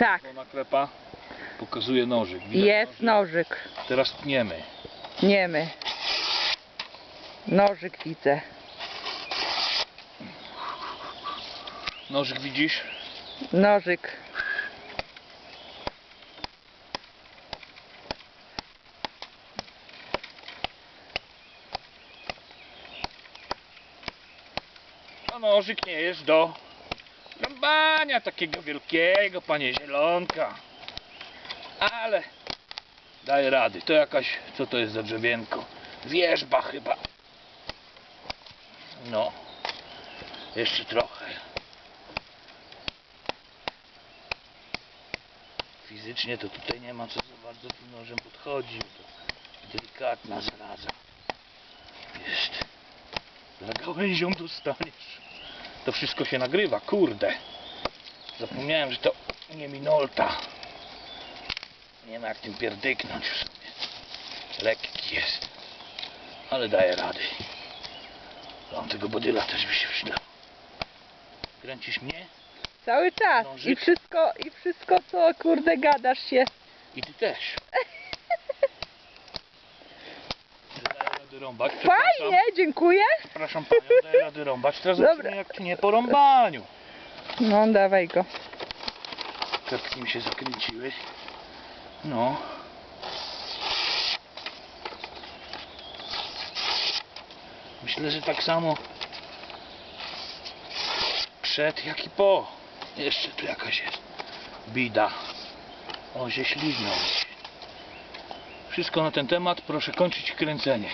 Tak, Bo naklepa pokazuje nożyk. Widać jest nożyk? nożyk. Teraz tniemy. Niemy. Nożyk widzę. Nożyk widzisz? Nożyk. A nożyk nie jest do rąbania takiego wielkiego, panie zielonka. Ale daje rady. To jakaś, co to jest za drzewienko? Wierzba chyba. No. Jeszcze trochę. Fizycznie to tutaj nie ma co za bardzo tym nożem podchodzi. To delikatna zaraza. Jest. Za gałęzią dostaniesz. To wszystko się nagrywa, kurde. Zapomniałem, że to nie minolta. Nie ma jak tym pierdyknąć w sumie. Lekki jest. Ale daje rady. Mam tego bodyla też by się przydał. Kręcisz mnie Cały czas. I wszystko, i wszystko co kurde gadasz się. i ty też. Przepraszam. Fajnie, dziękuję. Przepraszam panią, daję rady rąbać. Teraz Dobra. zobaczymy jak tnie po rąbaniu. No dawaj go. Kartki mi się zakręciły. No. Myślę, że tak samo przed jak i po. Jeszcze tu jakaś jest bida. O, się śliznął. Wszystko na ten temat. Proszę kończyć kręcenie.